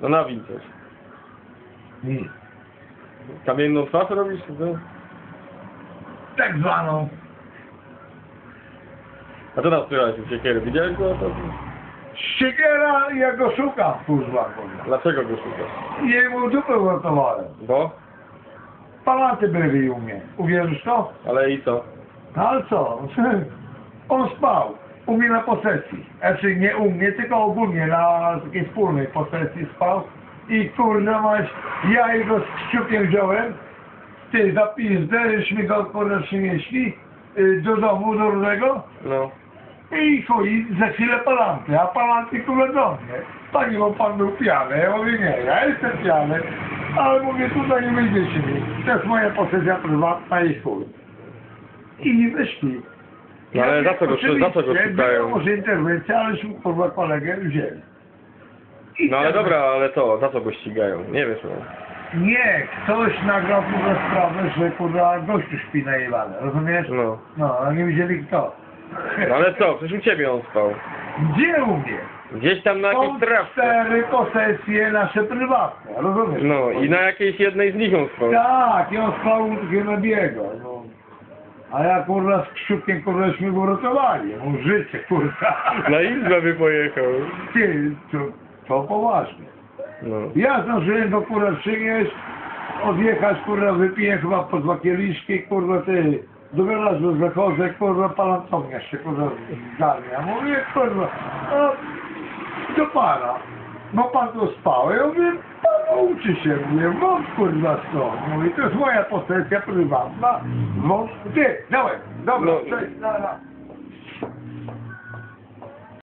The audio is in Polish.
No nawin coś. Nic. Kamienną twarz robisz? co? Tak zwaną. A co tam słychać u siekiery? Widziałeś go? To... Siekiera, ja go szukam, kurwa, kurwa. Dlaczego go szukasz? Jemu dupę uratowałem. Bo? Palaty byli u mnie. Uwierzysz to? Ale i co? No ale co? On spał. U mnie na posesji. Znaczy nie u mnie, tylko ogólnie na takiej wspólnej posesji spał. I kurna maś, ja jego z kciukiem wziąłem. Ty za pizdę, żeśmy go kurna przynieśli y, do domu, do różnego. No. I chuj, za chwilę palanty, a palanty kurwa do mnie. Panie, bo pan był pijany. Ja mówię, nie, ja jestem pijany. Ale mówię, tutaj nie wyjdziecie mi. To jest moja posesja prywatna i chuj. I wyszli. No ale za co go- za co go szukają? Może interwencja, aleśmy kurwa kolegę wzięli. I No ale dobra, ale to, za co go ścigają? Nie wiesz no. Nie, ktoś nagrał kurwa sprawę, że kurwa gościu śpi najebane, rozumiesz? No. No, a nie wiedzieli kto. No ale co? Przecież u ciebie on spał. Gdzie u mnie? Gdzieś tam na Są jakiejś trawce. cztery posesje nasze prywatne, rozumiesz? No i na jakiejś jednej z nich on spał. Tak, i on spał u Gennadiego, no. A ja kurwa z krzywkiem kurwaśmy go uratowali, mu życie kurwa. Na izbę by pojechał. Ty, to, to poważnie. No. Ja zdążyłem go kurwa przynieść, odjechać kurwa, wypiję chyba po dwa kieliszki, kurwa ty. Do garażu zachodzę, kurwa palantownia się kurwa zgarnia. Mówię kurwa, no do pana. No pan tu spał. Ja mówię, pan uczy się, mówię, wąt kurwa stąd. Mówię, to jest moja posesja prywatna. Wąt, ty, dałem, dobra, No. cześć, na, na.